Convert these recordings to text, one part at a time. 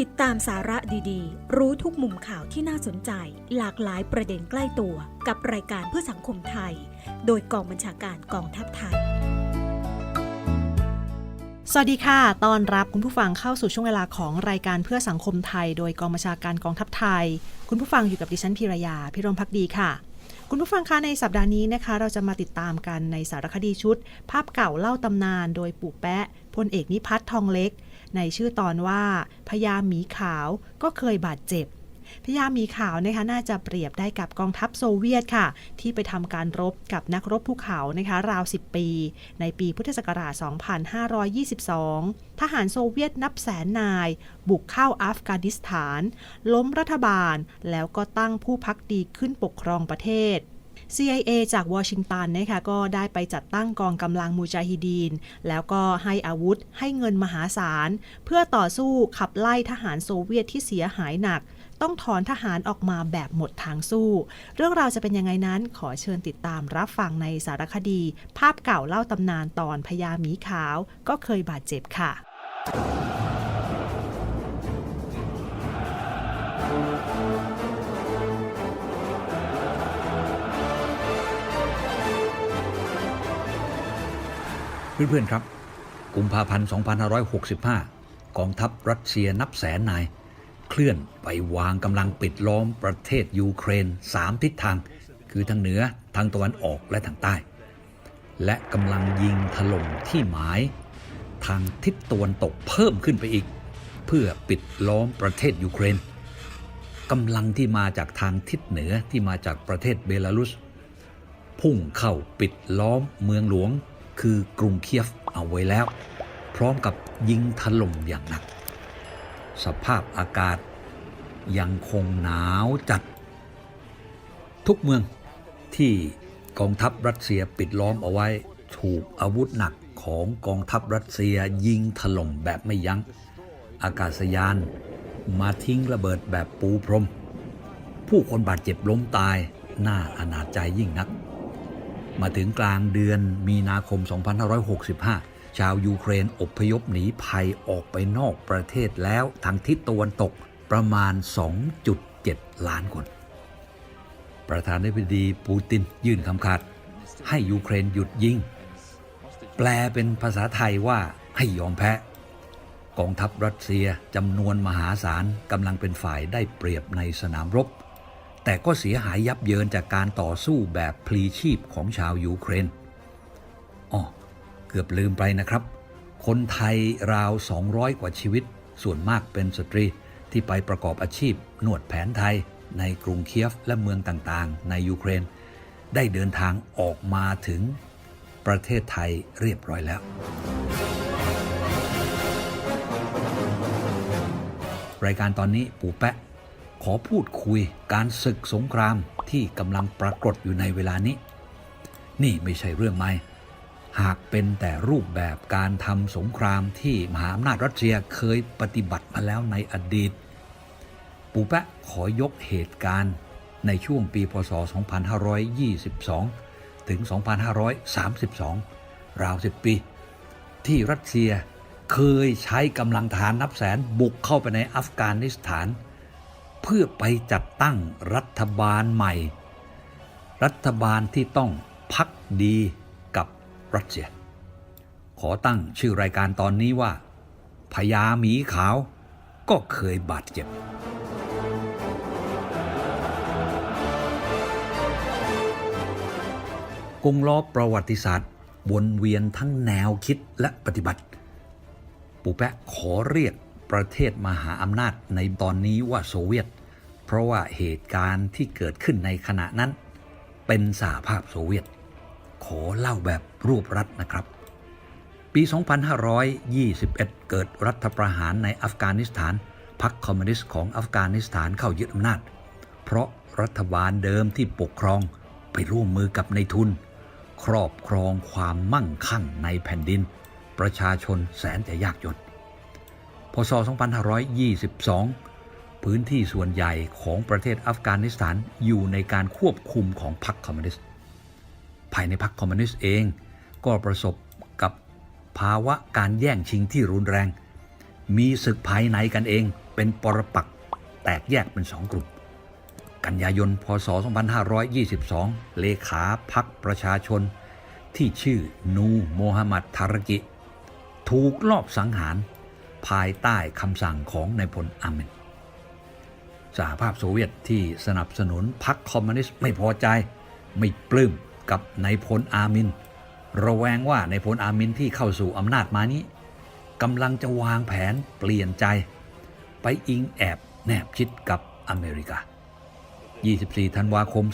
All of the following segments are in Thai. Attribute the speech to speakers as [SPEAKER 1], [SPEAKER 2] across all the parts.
[SPEAKER 1] ติดตามสาระดีๆ รู้ทุกมุมข่าวที่น่าสนใจ หลากหลายประเด็นใกล้ตัวกับรายการเพื่อสังคมไทย โดยกองบัญชาการกองทัพไทย
[SPEAKER 2] สวัสดีค่ะ ตอนรับคุณผู้ฟังเข้าสู่ช่วงเวลาของรายการเพื่อสังคมไทย โดยกองบัญชาการกองทัพไทย คุณผู้ฟังอยู่กับดิฉันพีรยา พิรมพักดีค่ะคุณผู้ฟังคะในสัปดาห์นี้นะคะ เราจะมาติดตามกันในสารคดีชุด ภาพเก่าเล่าตำนาน โดยปู่แปะพลเอกนิพัฒน์ทองเล็ก ในชื่อตอนว่าพญาหมีขาวก็เคยบาดเจ็บพญาหมีขาวนะคะน่าจะเปรียบได้กับกองทัพโซเวียตค่ะ ที่ไปทำการรบกับนักรบภูเขานะคะราว 10 ปี ในปีพุทธศักราช 2522 ทหารโซเวียตนับแสนนาย บุกเข้าอัฟกานิสถาน ล้มรัฐบาล แล้วก็ตั้งผู้พักดีขึ้นปกครองประเทศ CIA จากวอชิงตันนะคะก็ได้ไปจัดตั้งกองกำลังมูจาฮิดีน แล้วก็ให้อาวุธให้เงินมหาศาล เพื่อต่อสู้ขับไล่ทหารโซเวียตที่เสียหายหนัก ต้องถอนทหารออกมาแบบหมดทางสู้ เรื่องราวจะเป็นยังไงนั้นขอเชิญติดตามรับฟังในสารคดี ภาพเก่าเล่าตำนานตอนพญาหมีขาวก็เคยบาดเจ็บค่ะ
[SPEAKER 3] เพื่อนๆครับ กุมภาพันธ์ 2565 กองทัพรัสเซียนับแสนนาย เคลื่อนไปวางกำลังปิดล้อมประเทศยูเครน 3 ทิศทาง คือทางเหนือ ทางตะวันออกและทางใต้ และกำลังยิงถล่มที่หมาย ทางทิศตะวันตกเพิ่มขึ้นไปอีก เพื่อปิดล้อมประเทศยูเครนกำลังที่มาจากทางทิศเหนือที่มาจากประเทศเบลารุส พุ่งเข้าปิดล้อมเมืองหลวง คือกรุงเคียฟเอาไว้แล้ว พร้อมกับยิงถล่มอย่างหนัก สภาพอากาศยังคงหนาวจัด ทุกเมืองที่กองทัพรัสเซียปิดล้อมเอาไว้ ถูกอาวุธหนักของกองทัพรัสเซียยิงถล่มแบบไม่ยัง้ง อากาศยานมาทิ้งระเบิดแบบปูพรม ผู้คนบาดเจ็บล้มตายน่าอนาจใจยิ่งนัก มาถึงกลางเดือนมีนาคม 2565 ชาวยูเครนอพยพหนีภัยออกไปนอกประเทศแล้วทางทิศตะวันตกประมาณ 2.7 ล้านคน ประธานาธิบดีปูตินยื่นคำขาด ให้ยูเครนหยุดยิง แปลเป็นภาษาไทยว่าให้ยอมแพ้ กองทัพรัสเซียจำนวนมหาศาลกำลังเป็นฝ่ายได้เปรียบในสนามรบ แต่ก็เสียหายยับเยินจากการต่อสู้แบบพลีชีพของชาวยูเครนอ๋อเกือบลืมไปนะครับ คนไทยราว 200 กว่าชีวิต ส่วนมากเป็นสตรีที่ไปประกอบอาชีพนวดแผนไทย ในกรุงเคียฟและเมืองต่างๆ ในยูเครน ได้เดินทางออกมาถึงประเทศไทยเรียบร้อยแล้ว รายการตอนนี้ปู่แปะ ขอพูดคุยการศึกสงครามที่กำลังปรากฏอยู่ในเวลานี้ นี่ไม่ใช่เรื่องใหม่ หากเป็นแต่รูปแบบการทำสงครามที่มหาอำนาจรัสเซียเคยปฏิบัติมาแล้วในอดีต ปูแปะขอยกเหตุการณ์ในช่วงปีพศ 2522 ถึง 2532 ราว 10 ปี ที่รัสเซียเคยใช้กำลังทหารนับแสนบุกเข้าไปในอัฟกานิสถาน พื่อไปจัดตั้งรัฐบาลใหม่ รัฐบาลที่ต้องพักดีกับรัสเซีย ขอตั้งชื่อรายการตอนนี้ว่าพญาหมีขาวก็เคยบาดเจ็บ กงล้อประวัติศาสตร์วนเวียนทั้งแนวคิดและปฏิบัติ ปูแปะขอเรียกประเทศมหาอำนาจในตอนนี้ว่าโซเวียต เพราะว่าเหตุการณ์ที่เกิดขึ้นในขณะนั้น เป็นสหภาพโซเวียต ขอเล่าแบบรวบรัดนะครับ ปี 2521 เกิดรัฐประหารในอัฟกานิสถานพรรคคอมมิวนิสต์ของอัฟกานิสถานเข้ายึดอำนาจ เพราะรัฐบาลเดิมที่ปกครองไปร่วมมือกับในทุน ครอบครองความมั่งคั่งในแผ่นดิน ประชาชนแสนจะยากจนพศ 2522 พื้นที่ส่วนใหญ่ของประเทศอัฟกานิสถานอยู่ในการควบคุมของพรรคคอมมิวนิสต์ ภายในพรรคคอมมิวนิสต์เองก็ประสบกับภาวะการแย่งชิงที่รุนแรง มีศึกภายในกันเองเป็นปรปักแตกแยกเป็นสองกลุ่ม กันยายน พศ 2522 เลขาพักประชาชน ที่ชื่อนูโมฮัมหมัดทารกิ ถูกลอบสังหารภายใต้คำสั่งของนายพลอาเมน สหภาพโซเวียตที่สนับสนุนพรรคคอมมิวนิสต์ไม่พอใจ ไม่ปลื้มกับนายพลอามิน ระแวงว่านายพลอามินที่เข้าสู่อำนาจมานี้กำลังจะวางแผนเปลี่ยนใจ ไปอิงแอบแนบชิดกับอเมริกา 24 ธันวาคม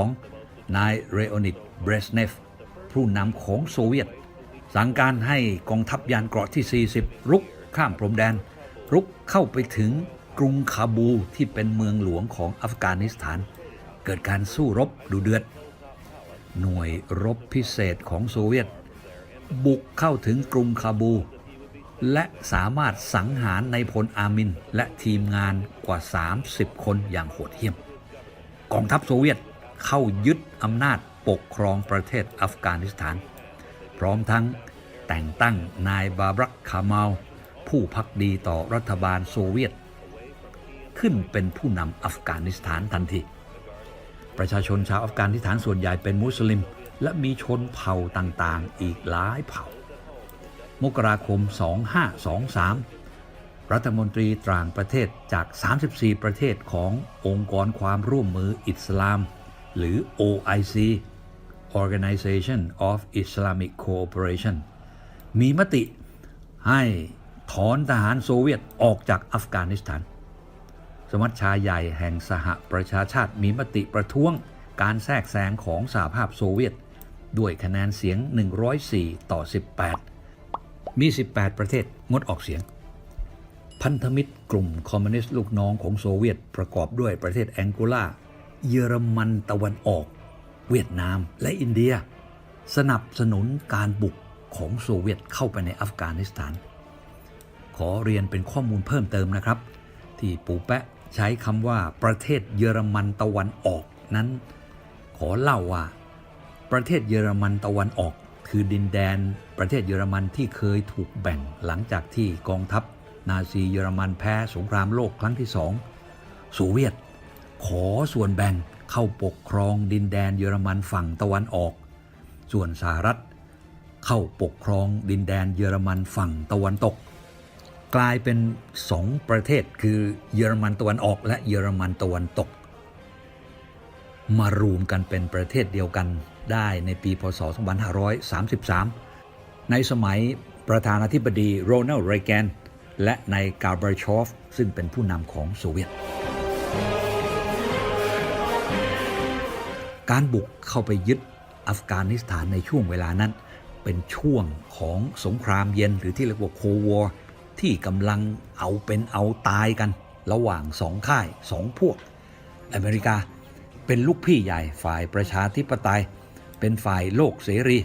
[SPEAKER 3] 2522 นายเรโอนิดเบรสเนฟ ผู้นำของโซเวียต สั่งการให้กองทัพยานเกราะที่ 40 รุกข้ามพรมแดน รุกเข้าไปถึง กรุงคาบูที่เป็นเมืองหลวงของอัฟกานิสถาน เกิดการสู้รบดูเดือด หน่วยรบพิเศษของโซเวียต บุกเข้าถึงกรุงคาบู และสามารถสังหารในพลอามินและทีมงานกว่า 30 คนอย่างโหดเหี้ยม กองทัพโซเวียตเข้ายึดอำนาจปกครองประเทศอัฟกานิสถาน พร้อมทั้งแต่งตั้งนายบาบรักคามาลผู้พักดีต่อรัฐบาลโซเวียต ขึ้นเป็นผู้นำอัฟกานิสถานทันที ประชาชนชาวอัฟกานิสถานส่วนใหญ่เป็นมุสลิม และมีชนเผ่าต่างๆ อีกหลายเผ่า มกราคม 2523 รัฐมนตรีต่างประเทศจาก 34 ประเทศขององค์กรความร่วมมืออิสลาม หรือ OIC Organization of Islamic Cooperation มีมติให้ถอนทหารโซเวียตออกจากอัฟกานิสถาน สมัชชาใหญ่แห่งสหประชาชาติมีมติประท้วงการแทรกแซงของสหภาพโซเวียต ด้วยคะแนนเสียง 104 ต่อ 18 มี 18 ประเทศงดออกเสียง พันธมิตรกลุ่มคอมมิวนิสต์ลูกน้องของโซเวียตประกอบด้วยประเทศแองโกลา เยอรมันตะวันออก เวียดนามและอินเดีย สนับสนุนการบุกของโซเวียตเข้าไปในอัฟกานิสถาน ขอเรียนเป็นข้อมูลเพิ่มเติมนะครับ ที่ปูแปะ ใช้คำว่าประเทศเยอรมันตะวันออกนั้น ขอเล่าว่า ประเทศเยอรมันตะวันออก คือดินแดนประเทศเยอรมันที่เคยถูกแบ่งหลังจากที่กองทัพ นาซีเยอรมันแพ้สงครามโลกครั้งที่สองโซเวียต ขอส่วนแบ่งเข้าปกครองดินแดนเยอรมันฝั่งตะวันออก ส่วนสหรัฐ เข้าปกครองดินแดนเยอรมันฝั่งตะวันตก กลายเป็นสองประเทศคือเยอรมันตะวันออกและเยอรมันตะวันตก มารวมกันเป็นประเทศเดียวกันได้ในปีพศ 2533 ในสมัยประธานาธิบดีโรนัลด์เรแกน และในกาบรชอฟซึ่งเป็นผู้นำของโซเวียต การบุกเข้าไปยึดอัฟกานิสถานในช่วงเวลานั้น เป็นช่วงของสงครามเย็นหรือที่เรียกว่าโควอร์ ที่กำลังเอาเป็นเอาตายกัน ระหว่างสองค่ายสองพวก อเมริกาเป็นลูกพี่ใหญ่ฝ่ายประชาธิปไตย เป็นฝ่ายโลกเสรี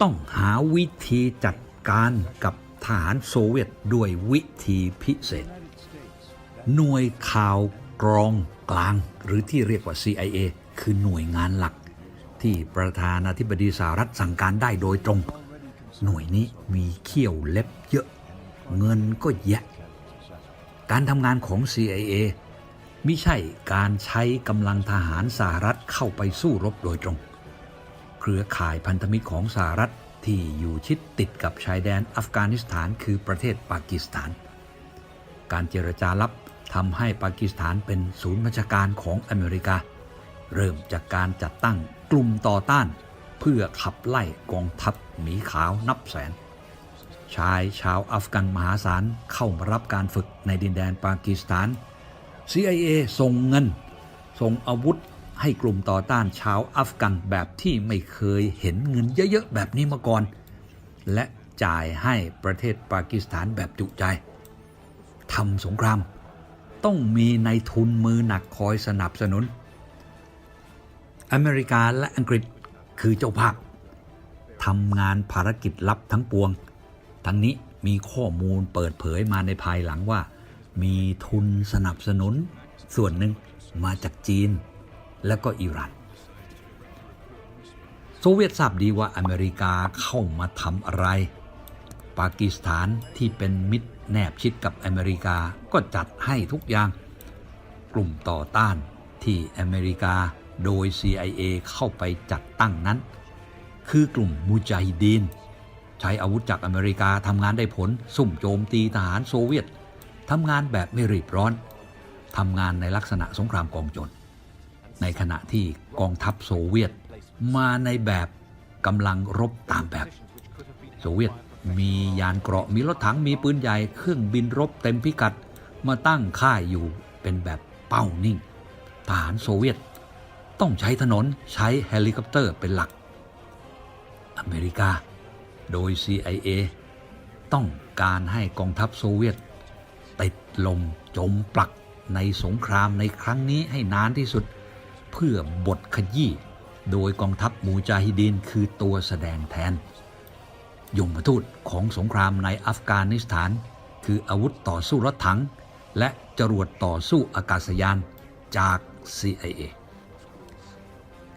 [SPEAKER 3] ต้องหาวิธีจัดการกับทหารโซเวียตด้วยวิธีพิเศษ หน่วยข่าวกรองกลางหรือที่เรียกว่า CIA คือหน่วยงานหลัก ที่ประธานาธิบดีสหรัฐสั่งการได้โดยตรง หน่วยนี้มีเขี้ยวเล็บเยอะ เงินก็แยะ การทำงานของ CIA ไม่ใช่การใช้กำลังทหารสหรัฐเข้าไปสู้รบโดยตรง เครือข่ายพันธมิตรของสหรัฐที่อยู่ชิดติดกับชายแดนอัฟกานิสถานคือประเทศปากีสถาน การเจรจาลับทำให้ปากีสถานเป็นศูนย์บัญชการของอเมริกา เริ่มจากการจัดตั้งกลุ่มต่อต้าน เพื่อขับไล่กองทัพหมีขาวนับแสน ชายชาวอัฟกันมหาศาลเข้ามารับการฝึกในดินแดนปากีสถาน CIA ส่งเงิน ส่งอาวุธให้กลุ่มต่อต้านชาวอัฟกันแบบที่ไม่เคยเห็นเงินเยอะๆแบบนี้มาก่อน และจ่ายให้ประเทศปากีสถานแบบจุใจทำสงคราม ต้องมีในทุนมือหนักคอยสนับสนุน อเมริกาและอังกฤษคือเจ้าภาพทำงานภารกิจลับทั้งปวง ทั้งนี้มีข้อมูลเปิดเผยมาในภายหลังว่า มีทุนสนับสนุน ส่วนหนึ่งมาจากจีน และก็อิหร่านโซเวียตทราบดีว่าอเมริกาเข้ามาทำอะไร ปากีสถานที่เป็นมิตรแนบชิดกับอเมริกาก็จัดให้ทุกอย่าง กลุ่มต่อต้านที่อเมริกาโดย CIA เข้าไปจัดตั้งนั้น คือกลุ่มมูจาฮิดีน ใช้อาวุธจากอเมริกาทำงานได้ผล ซุ่มโจมตีทหารโซเวียตทำงานแบบไม่รีบร้อนทำงานในลักษณะสงครามกองโจรในขณะที่กองทัพโซเวียตมาในแบบกำลังรบตามแบบ โซเวียตมียานเกราะมีรถถังมีปืนใหญ่เครื่องบินรบเต็มพิกัดมาตั้งค่ายอยู่เป็นแบบเป้านิ่งทหารโซเวียต ต้องใช้ถนนใช้เฮลิคอปเตอร์เป็นหลัก อเมริกา โดย CIA ต้องการให้กองทัพโซเวียต ติดลมจมปลักในสงครามในครั้งนี้ให้นานที่สุด เพื่อบทขยี้โดยกองทัพมูจาฮิดีนคือตัวแสดงแทน ยมทูตของสงครามในอัฟกานิสถาน คืออาวุธต่อสู้รถถัง และจรวดต่อสู้อากาศยานจาก CIA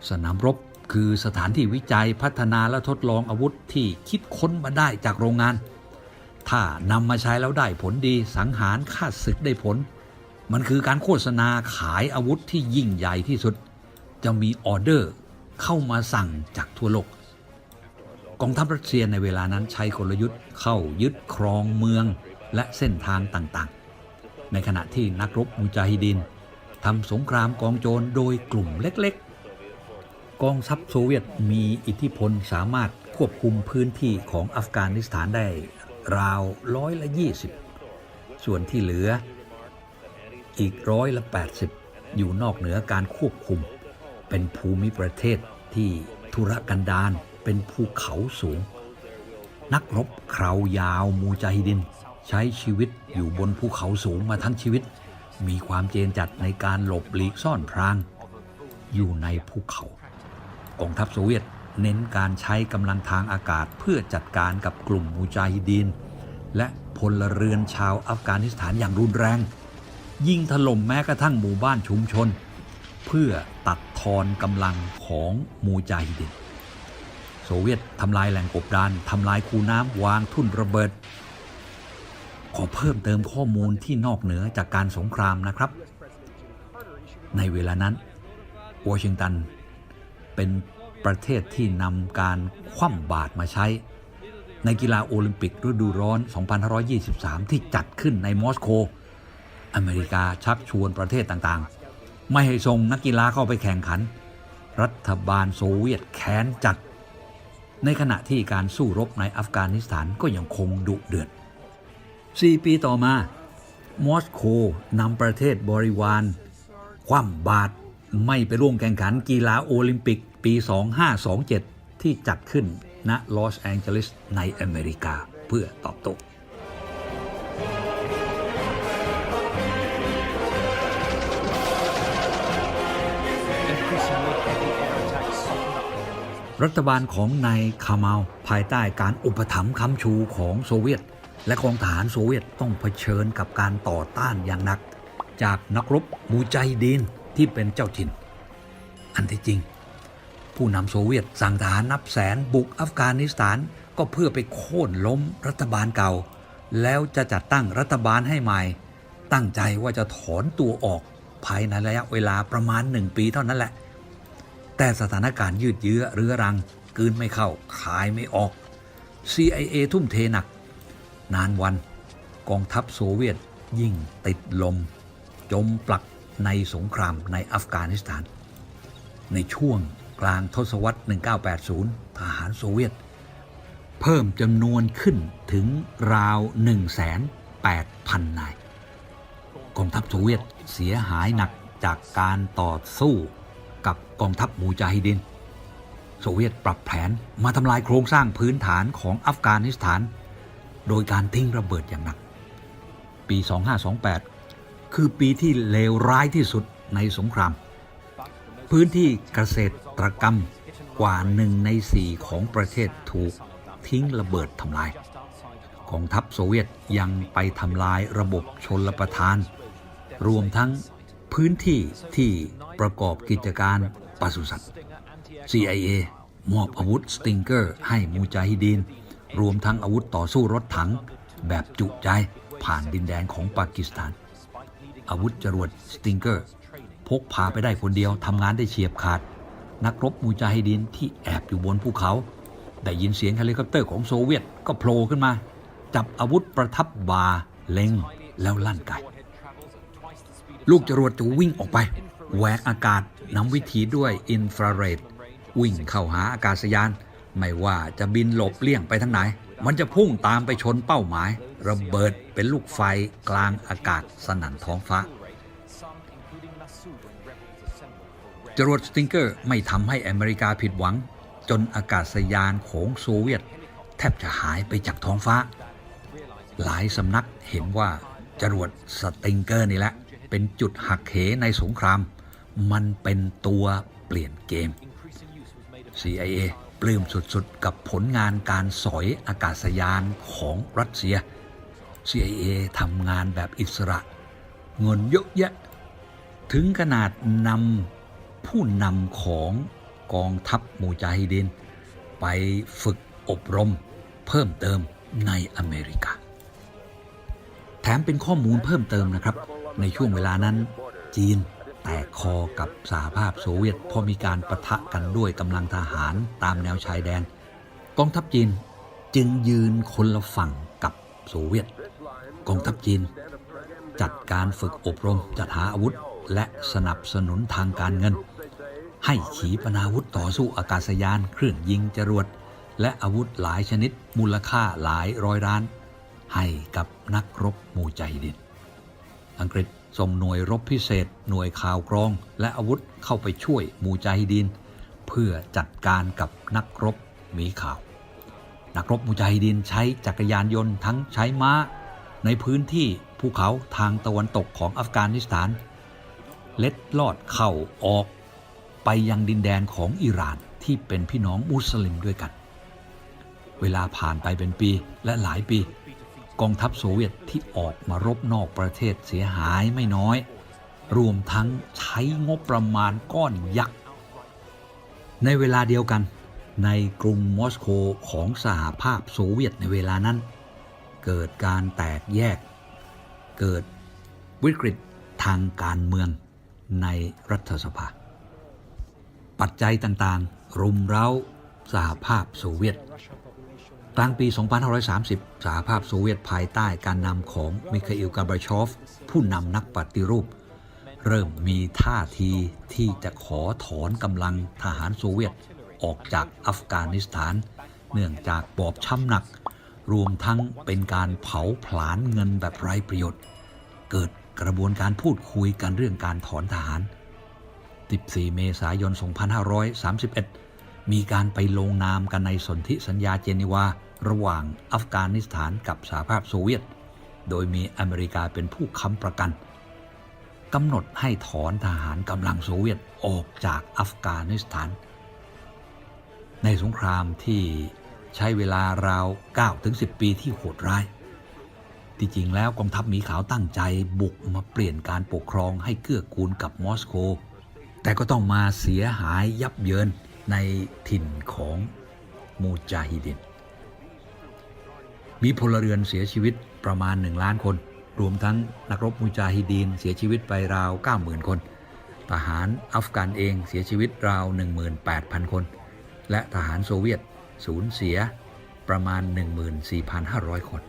[SPEAKER 3] สนามรบ คือสถานที่วิจัยพัฒนาและทดลองอาวุธที่คิดค้นมาได้จากโรงงาน ถ้านำมาใช้แล้วได้ผลดีสังหารฆ่าศึกได้ผล มันคือการโฆษณาขายอาวุธที่ยิ่งใหญ่ที่สุด จะมีออเดอร์เข้ามาสั่งจากทั่วโลกกองทัพรัสเซียในเวลานั้นใช้กลยุทธ์เข้ายึดครองเมืองและเส้นทางต่างๆ ในขณะที่นักรบมุจาฮิดินทำสงครามกองโจรโดยกลุ่มเล็กๆ กองทัพโซเวียตมีอิทธิพลสามารถควบคุมพื้นที่ของอัฟกานิสถานได้ราวร้อยละ20ส่วนที่เหลืออีกร้อยละ80อยู่นอกเหนือการควบคุม เป็นภูมิประเทศที่ธุรกันดารเป็นภูเขาสูง นักรบคราวยาวมูจาฮิดิน ใช้ชีวิตอยู่บนภูเขาสูงมาทั้งชีวิต มีความเจนจัดในการหลบหลีกซ่อนพราง อยู่ในภูเขา กองทัพโซเวียตเน้นการใช้กำลังทางอากาศเพื่อจัดการกับกลุ่มมูจาฮิดีน และพลเรือนชาวอัฟกานิสถานอย่างรุนแรง ยิงถล่มแม้กระทั่งหมู่บ้านชุมชน เพื่อตัดทอนกำลังของมูจาฮิดินโซเวียตทำลายแหล่งกบดานทำลายคูน้ำวางทุ่นระเบิด ขอเพิ่มเติมข้อมูลที่นอกเหนือจากการสงครามนะครับ ในเวลานั้นวอชิงตัน เป็นประเทศที่นำการคว่ำบาตรมาใช้ ในกีฬาโอลิมปิกฤดูร้อน 2523 ที่จัดขึ้นในมอสโก อเมริกาชักชวนประเทศต่างๆ ไม่ให้ส่งนักกีฬาเข้าไปแข่งขัน รัฐบาลโซเวียตแค้นจัด ในขณะที่การสู้รบในอัฟกานิสถานก็ยังคงดุเดือด 4 ปีต่อมามอสโกนำประเทศบริวารคว่ำบาตร ไม่ไปร่วมแข่งขันกีฬาโอลิมปิกปี 2527 ที่จัดขึ้นณลอสแองเจลิสในอเมริกาเพื่อตอบโต้รัฐบาลของนายคามาลภายใต้การอุปถัมภ์ค้ำชูของโซเวียต และกองทหารโซเวียตต้องเผชิญกับการต่อต้านอย่างหนัก จากนักรบมูใจดีน ที่เป็นเจ้าถิ่น อันที่จริง ผู้นำโซเวียตสั่งทหารนับแสนบุกอัฟกานิสถานก็เพื่อไปโค่นล้มรัฐบาลเก่า แล้วจะจัดตั้งรัฐบาลให้ใหม่ ตั้งใจว่าจะถอนตัวออกภายในระยะเวลาประมาณหนึ่งปีเท่านั้นแหละ แต่สถานการณ์ยืดเยื้อเรื้อรังกืนไม่เข้าขายไม่ออก CIA ทุ่มเทหนัก นานวันกองทัพโซเวียตยิ่งติดลม จมปลัก ในสงครามในอัฟกานิสถาน ในช่วงกลางทศวรรษ 1980 ทหารโซเวียต เพิ่มจำนวนขึ้นถึงราว1,800,000 นาย กองทัพโซเวียตเสียหายหนักจากการต่อสู้กับกองทัพมูจาฮิดิน โซเวียตปรับแผนมาทำลายโครงสร้างพื้นฐานของอัฟกานิสถาน โดยการทิ้งระเบิดอย่างหนัก ปี 2528 คือปีที่เลวร้ายที่สุดในสงคราม พื้นที่เกษตรกรรมกว่าหนึ่งในสี่ของประเทศถูกทิ้งระเบิดทำลาย กองทัพโซเวียตยังไปทำลายระบบชนลประทาน รวมทั้งพื้นที่ที่ประกอบกิจการปศุสัตว์ CIA มอบอาวุธสติงเกอร์ให้มูจาฮิดีน รวมทั้งอาวุธต่อสู้รถถัง แบบจุใจผ่านดินแดนของปากีสถาน อาวุธจรวดสติงเกอร์ พกพาไปได้คนเดียวทำงานได้เฉียบขาด นักรบมูจาฮิดินที่แอบอยู่บนภูเขา ได้ยินเสียงเฮลิคอปเตอร์ของโซเวียตก็โผล่ขึ้นมา จับอาวุธประทับบาเล็งแล้วลั่นไกลูกจรวดจะวิ่งออกไปแหวกอากาศนำวิถีด้วยอินฟราเรดวิ่งเข้าหาอากาศยาน ไม่ว่าจะบินหลบเลี่ยงไปทางไหน มันจะพุ่งตามไปชนเป้าหมาย ระเบิด เป็นลูกไฟกลางอากาศสนั่นท้องฟ้า จรวดสติงเกอร์ไม่ทำให้อเมริกาผิดหวัง จนอากาศยานของโซเวียต แทบจะหายไปจากท้องฟ้า หลายสำนักเห็นว่าจรวดสติงเกอร์นี่แหละ เป็นจุดหักเหในสงคราม มันเป็นตัวเปลี่ยนเกม CIA ปลื้มสุดๆ กับผลงานการสอยอากาศยานของรัสเซีย CIA ทำงานแบบอิสระเงินเยอะแยะ ถึงขนาดนำผู้นำของกองทัพมูจาฮิดิน ไปฝึกอบรมเพิ่มเติมในอเมริกา แถมเป็นข้อมูลเพิ่มเติมนะครับ ในช่วงเวลานั้น จีนแตกคอกับสหภาพโซเวียตพราะมีการประทะกันด้วยกำลังทหารตามแนวชายแดน กองทัพจีนจึงยืนคนละฝั่งกับโซเวียต กองทัพจีน จัดการฝึกอบรมจัดหาอาวุธ และสนับสนุนทางการเงิน ให้ขีปนาวุธต่อสู้อากาศยาน เครื่องยิงจรวด และอาวุธหลายชนิดมูลค่าหลายร้อยล้าน ให้กับนักรบมูใจดิน อังกฤษส่งหน่วยรบพิเศษ หน่วยข่าวกรอง และอาวุธเข้าไปช่วยมูจาฮิดีนเพื่อจัดการกับนักรบมีข่าว นักรบมูจาฮินใช้จักรยานยนต์ทั้งใช้ม้า ในพื้นที่ภูเขาทางตะวันตกของอัฟกานิสถาน เล็ดลอดเข้าออก ไปยังดินแดนของอิหร่านที่เป็นพี่น้องมุสลิมด้วยกัน เวลาผ่านไปเป็นปีและหลายปี กองทัพโซเวียตที่ออกมารบนอกประเทศเสียหายไม่น้อย รวมทั้งใช้งบประมาณก้อนยักษ์ ในเวลาเดียวกัน ในกรุงมอสโกของสหภาพโซเวียตในเวลานั้น เกิดการแตกแยก เกิดวิกฤตทางการเมืองในรัฐสภา ปัจจัยต่างๆ รุมเร้าสหภาพโซเวียต กลางปี 2530 สหภาพโซเวียตภายใต้การนำของมิคาอิลกาบาชอฟ ผู้นำนักปฏิรูป เริ่มมีท่าทีที่จะขอถอนกำลังทหารโซเวียตออกจากอัฟกานิสถาน เนื่องจากบอบช้ำหนัก รวมทั้งเป็นการเผาผลาญเงินแบบไร้ประโยชน์ เกิดกระบวนการพูดคุยกันเรื่องการถอนทหาร 14 เมษายน 2531 มีการไปลงนามกันในสนธิสัญญาเจนีวา ระหว่างอัฟกานิสถานกับสหภาพโซเวียต โดยมีอเมริกาเป็นผู้ค้ำประกันกำหนดให้ถอนทหารกำลังโซเวียตออกจากอัฟกานิสถาน ในสงครามที่ ใช้เวลาราว 9-10 ปีที่โหดร้าย ที่จริงแล้วกองทัพหมีขาวตั้งใจบุกมาเปลี่ยนการปกครองให้เกื้อกูลกับมอสโก แต่ก็ต้องมาเสียหายยับเยินในถิ่นของมูจาฮิดิน มีพลเรือนเสียชีวิตประมาณ 1 ล้านคน รวมทั้งนักรบมูจาฮิดีนเสียชีวิตไปราว 90,000 คน ทหารอัฟกันเองเสียชีวิตราว 18,000 คน และทหารโซเวียต สูญเสียประมาณ 14,500 คน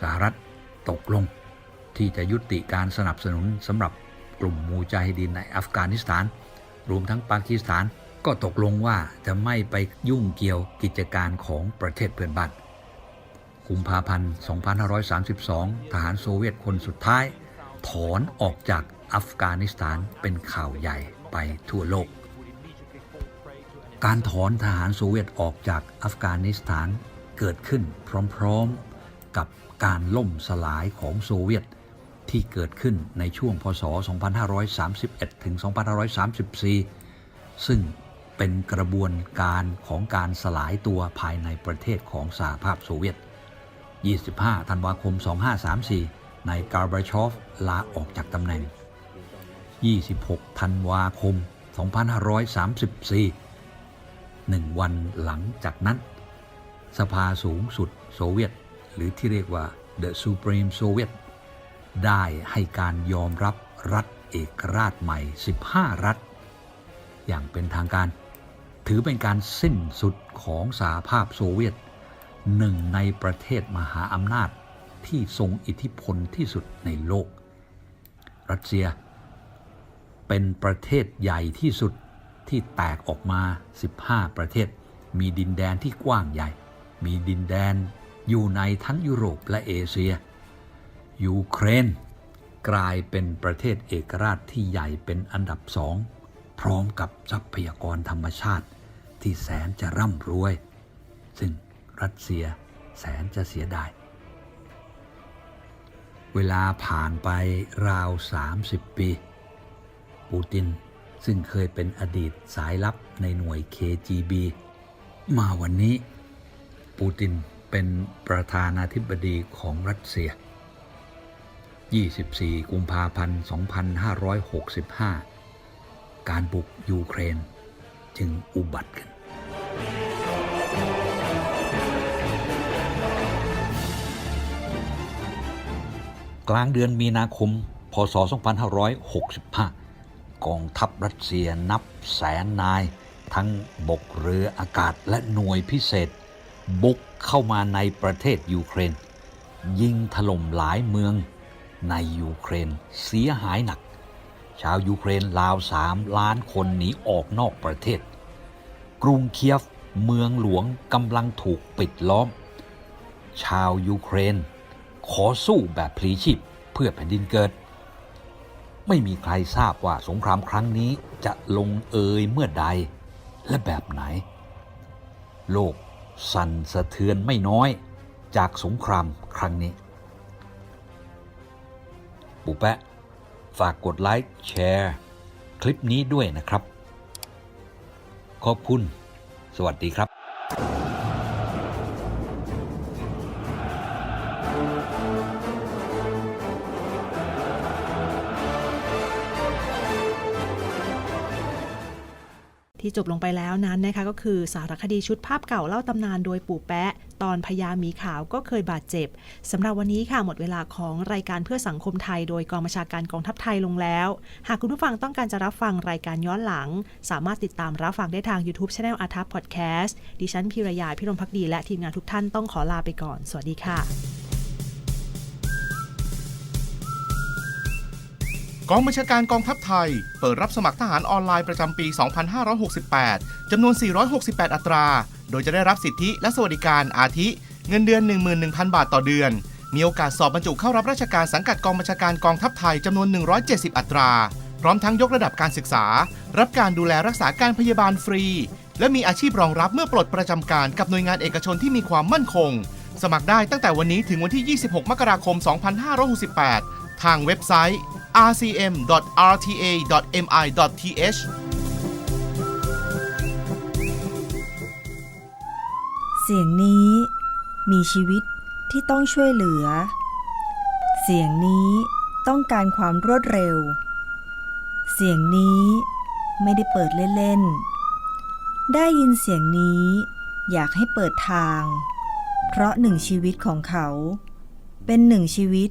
[SPEAKER 3] สหรัฐตกลงที่จะยุติการสนับสนุนสำหรับกลุ่มมูจาฮิดินในอัฟกานิสถาน รวมทั้งปากีสถานก็ตกลงว่าจะไม่ไปยุ่งเกี่ยวกิจการของประเทศเพื่อนบ้านกุมภาพันธ์ 2532 ทหารโซเวียตคนสุดท้าย ถอนออกจากอัฟกานิสถานเป็นข่าวใหญ่ไปทั่วโลก การถอนทหารโซเวียตออกจากอัฟกานิสถานเกิดขึ้นพร้อมๆ กับการล่มสลายของโซเวียตที่เกิดขึ้นในช่วงพศ 2531 ถึง 2534 ซึ่งเป็นกระบวนการของการสลายตัวภายในประเทศของสหภาพโซเวียต 25 ธันวาคม 2534 นายกาบาชอฟลาออกจากตำแหน่ง 26 ธันวาคม 2534 หนึ่งวันหลังจากนั้น สภาสูงสุดโซเวียต หรือที่เรียกว่า The Supreme Soviet ได้ให้การยอมรับรัฐเอกราชใหม่ 15 รัฐ อย่างเป็นทางการ ถือเป็นการสิ้นสุดของสหภาพโซเวียตหนึ่งในประเทศมหาอำนาจที่ทรงอิทธิพลที่สุดในโลก รัสเซีย เป็นประเทศใหญ่ที่สุด ที่แตกออกมา 15 ประเทศ มีดินแดนที่กว้างใหญ่ มีดินแดนอยู่ในทั้งยุโรปและเอเชีย ยูเครน กลายเป็นประเทศเอกราชที่ใหญ่เป็นอันดับสอง พร้อมกับทรัพยากรธรรมชาติ ที่แสนจะร่ำรวย ซึ่งรัสเซียแสนจะเสียดายเวลาผ่านไปราว 30 ปี ปูติน ซึ่งเคยเป็นอดีตสายลับในหน่วย KGB มาวันนี้ ปูตินเป็นประธานาธิบดีของรัสเซีย 24 กุมภาพันธ์ 2565 การบุกยูเครนจึงอุบัติขึ้น กลางเดือนมีนาคม พศ 2565 กองทัพรัสเซียนับแสนนาย ทั้งบกเรืออากาศและหน่วยพิเศษ บุกเข้ามาในประเทศยูเครน ยิงถล่มหลายเมืองในยูเครนเสียหายหนัก ชาวยูเครนราวสามล้านคนหนีออกนอกประเทศ กรุงเคียฟเมืองหลวงกำลังถูกปิดล้อม ชาวยูเครน ขอสู้แบบพลีชีพเพื่อแผ่นดินเกิด ไม่มีใครทราบว่าสงครามครั้งนี้จะลงเอยเมื่อใดและแบบไหน โลกสั่นสะเทือนไม่น้อยจากสงครามครั้งนี้ ปูแปะ ฝากกดไลค์แชร์คลิปนี้ด้วยนะครับ ขอบคุณ สวัสดีครับ
[SPEAKER 2] ที่จบลงไปแล้วนั้นนะคะก็คือสารคดีชุดภาพเก่าเล่าตำนานโดยปู่แปะ ตอนพญามีขาวก็เคยบาดเจ็บสำหรับวันนี้ค่ะหมดเวลาของรายการเพื่อสังคมไทย โดยกองบัญชาการกองทัพไทยลงแล้ว หากคุณผู้ฟังต้องการจะรับฟังรายการย้อนหลัง สามารถติดตามรับฟังได้ทาง YouTube Channel อาทัพพอดแคสต์ดิฉันพิรยาพิรมพักดีและทีมงานทุกท่านต้องขอลาไปก่อน สวัสดีค่ะ
[SPEAKER 4] กองบัญชาการกองทัพไทย เปิดรับสมัครทหารออนไลน์ประจำปี 2568 จำนวน 468 อัตรา โดยจะได้รับสิทธิและสวัสดิการอาทิ เงินเดือน 11,000 บาทต่อเดือน มีโอกาสสอบบรรจุเข้ารับราชการสังกัดกองบัญชาการกองทัพไทยจำนวน 170 อัตรา พร้อมทั้งยกระดับการศึกษา รับการดูแลรักษาการพยาบาลฟรี และมีอาชีพรองรับเมื่อปลดประจำการกับหน่วยงานเอกชนที่มีความมั่นคง สมัครได้ตั้งแต่วันนี้ถึงวันที่ 26 มกราคม 2568 ทางเว็บไซต์ rcm.rta.mi.th
[SPEAKER 5] เสียงนี้มีชีวิตที่ต้องช่วยเหลือ เสียงนี้ต้องการความรวดเร็ว เสียงนี้ไม่ได้เปิดเล่นๆ ได้ยินเสียงนี้อยากให้เปิดทาง เพราะหนึ่งชีวิตของเขา เป็นหนึ่งชีวิต